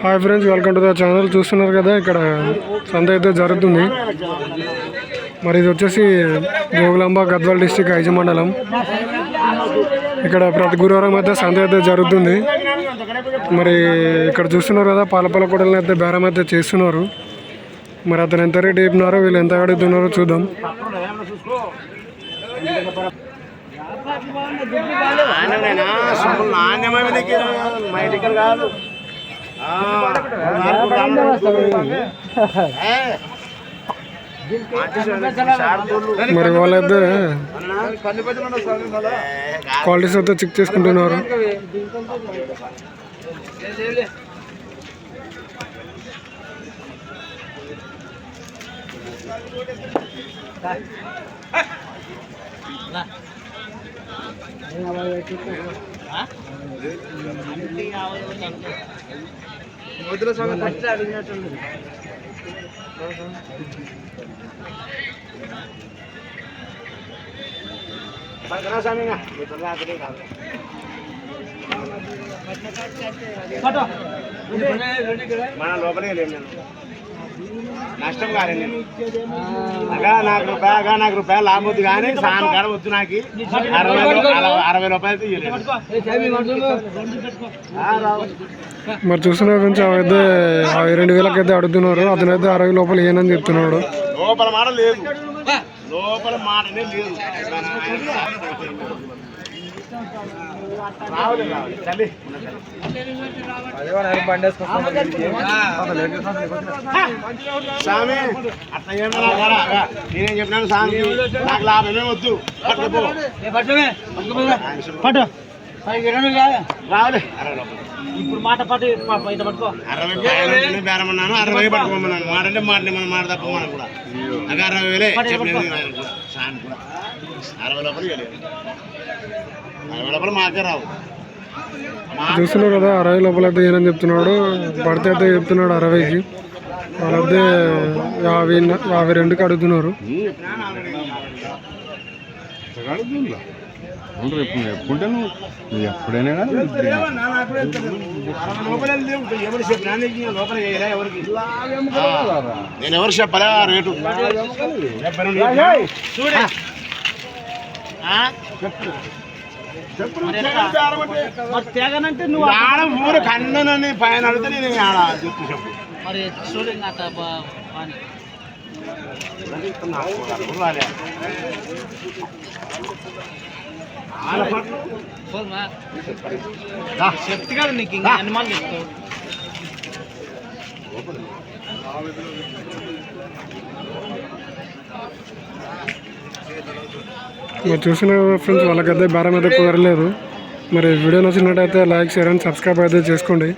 Hi friends welcome to the channel చూస్తున్నారు కదా ఇక్కడ సంత అయితే జరుగుతుంది. మరి ఇది వచ్చేసి జోగులాంబ గద్వాల్ డిస్టిక్ ఐజ మండలం. ఇక్కడ ప్రతి గురువారం అయితే సంత అయితే జరుగుతుంది. మరి ఇక్కడ చూస్తున్నారు కదా పాలపల్ల అయితే బేరం అయితే చేస్తున్నారు. మరి అతను ఎంత రేట్ చెప్పినారో వీళ్ళు ఎంత అడుగుతున్నారో చూద్దాం. నాణ్యమైన కాదు. మరి వాళ్ళైతే క్వాలిటీస్ అయితే చెక్ చేసుకుంటున్నారు. పక్కన స్వామిగా, ఇతను రాత్రి కాదు. మన లోపలే లేను నేను నష్టం కాలేదు నేను. అగా నాకు రూపాయ అగా నాకు రూపాయలు లాభం వద్దు కానీ సాయం కాడ వద్దు నాకు. అరవై అరవై- రూపాయలు. మరి ఫ్రెండ్స్ అయితే రెండు వేలకి అయితే అడుగుతున్నారు. అతనైతే అరవై లోపల ఏనని చెప్తున్నాడు. లోపల మాట లేదు. లోపల మాటనే లేదు రావులే రావులే. తల్లి స్వామి అట్లా నేనేం చెప్పినాను స్వామి? నాకు లాభమే వద్దు. అరవై రూపాయలు. ఇప్పుడు మాట పట్టు ఇంత పట్టుకో. అరవై బేరమన్నాను అరవై పట్టుకోమన్నాను. మాట అంటే మాట మనం మాట తప్ప మనం కూడా. అరవై వేలే కూడా అరవై లోపల ఇవ్వలేదు అరవై లోపల మాకే రావు. చూస్తున్నారు కదా అరవై లోపల అయితే ఏనని చెప్తున్నాడు? పడితే అయితే చెప్తున్నాడు అరవైకి. వాళ్ళైతే యాభై యాభై రెండుకి అడుగుతున్నారు. ఎప్పుడంటే నువ్వు ఎప్పుడైనా కానీ నేను ఎవరు చెప్పలే ఆ రేటు? తేగనంటే నువ్వు ఆడ ఊరు కన్ననని పైన అడిగితే నేను ఆడ చెప్పు చెప్పు. మరి చూడు ఇంకా అట్ట ప- పని. రాలే. ఆడ పట్టు. పోదుమా? దా. చెప్తే కదా నీకు ఇంకా అనుమానం చెప్తావు? మరి చూసిన ఫ్రెండ్స్ వాళ్ళకైతే బేరం అయితే కుదరలేదు మరి వీడియో నచ్చినట్టయితే లైక్ షేర్ అండ్ సబ్స్క్రైబ్ అయితే చేసుకోండి.